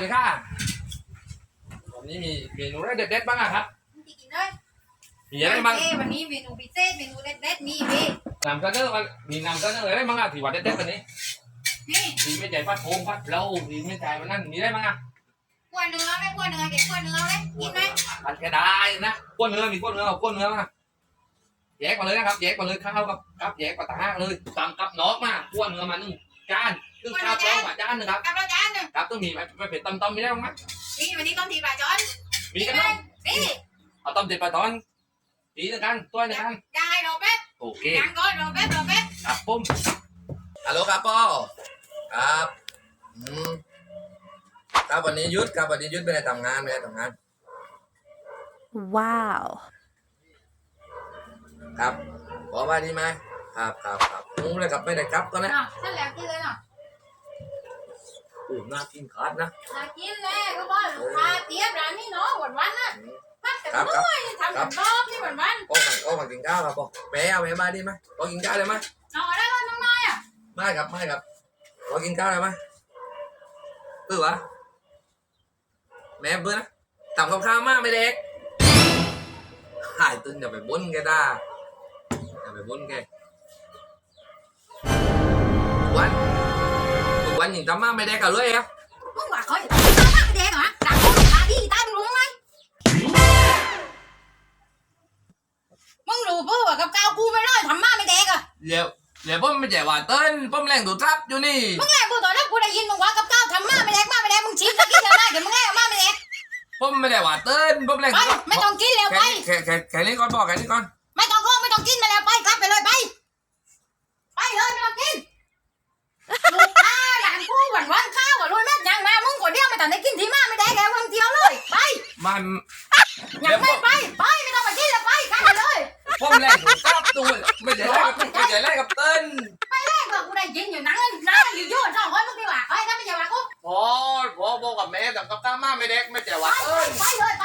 เลยค่ะวันนี้มีเมนูอะไรเด็ดๆบ้างอะครับที่กินได้มีอะไรบ้างเอ้วันนี้เมนูพิเศษเมนูเด็ดๆมีพี่นำเสนอมามีนำเสนออะไรบ้างอะที่ว่าเด็ดๆวันนี้นี่ที่ไม่ใจพัดโพงพัดเราที่ไม่ใจวันนั้นมีอะไรบ้างอะขั้วเนื้อไหมขั้วเนื้อเก็บขั้วเนื้อไหมกินไหมอันกระดายนะก้วนเนื้อมีก้วนเนื้อเอาก้วนเนื้อมาแยกมาเลยนะครับแยกมาเลยข้าวกับกับแยกมาต่างหากเลยตำกับน้องมาก้วนเนื้อมาหนึ่งจานซึ่งข้าวเปล่ามาจานหนึงครับกับเราจานหนึ่งครับ ต้องมีไหมไม่เผ็ดต้มๆมีได้บ้างไหมนี่วันนี้ต้มทีปลาจอนมีกันเนาะนี่เอาต้มเด็ดปลาตอนตีหนึงกันตัวหนึงกันยายรอแป๊บโอเคยังก่อนรอแป๊บรอแป๊บครับปุ้มฮัลโหลครับพ่อครับอืมครับวันนี้ยุดครับวันนี้ยุดไม่ได้ทำงานไม่ได้ทำงาน Wow. ครับขอว่าดีไหมครับครับครับงูเลยครับไม่ได้ครับก็นะเนาะนั่นแหละกินเลยเนาะ โอ้น่ากินขาดนะ มากินเลยก็บอกลูกค้าเจี๊ยบร้านนี้เนาะหวานวันๆน่ะอืมพักแต่ครับครับน้อยทำเหมือนรอบที่หวานวันโอ้มาโอ้มากินข้าวครับพ่อแม่เอาแม่มาดีไหมขอกินข้าวเลยไหมๆเอาอะไรก็น้องน้อยอะไม่ครับไม่ครับขอกินข้าวเลยไหมเปื้อวะแม่เปื้อนะทำกับข้าวมากไม่เด็กหายตึงอย่าไปบ่นแกได้อย่าไปบ่นแกทุกวันทุก วันยิงทำมากไม่เด็กกันเลยครับมึงว่าเขาจะทำอะไรกับเด็กเหรอด่าเขาลูกค้าพี่ตาดูรู้ไหมมึงรู้เพื่อว่ากับข้าวกูไม่ได้ทำมาไม่เด็กอะเดี๋ยวเดี๋ยวผมไม่ใช่ว่าเต้นผมแรงดูดทับอยู่นี่ มึงแรกกูตอนแรกกูได้ยินมึงว่ากับข้าวทำมาไม่เด็กมาไม่เด็กมึงชิมตะกี้ทำได้เดี๋ยวมึงแรกมาไม่เด็กผมไม่ได้ว่าเต้นผมแรงไปไม่ต้องกินแล้วแค่ไปนี้แค่แค่แค่นี้ก่อนบอกแค่นี้ก่อนไม่ต้องก็ไม่ต้องกินมาแล้วไปกลับไปเลยไป ไปเลยไม่ต้องกินลูกค้าอย่างกูหวานวันข้าวกับรวยแม่ยังมามึงคนเดียวไม่ต้องได้กินที่มาไม่ได้แกวันเดียวเลย ไปมันยังไม่ไป ไปไม่ต้องมากินแล้วไปกลับไปเลยผมแรงดูดทับตัวไม่ใช่แรงกับไม่ใช่แรงกับเต้นแม่ก็กูได้ยินอยู่นั่งนั่งอยู่ยุ่งสองคนมึงดีกว่าเฮ้ยถ้าไม่ใช่ว่ากูพอพอบอกกับแม่แต่กับข้าวมาไม่เด็กไม่ใช่ไปว่าเต้นไปเลยไป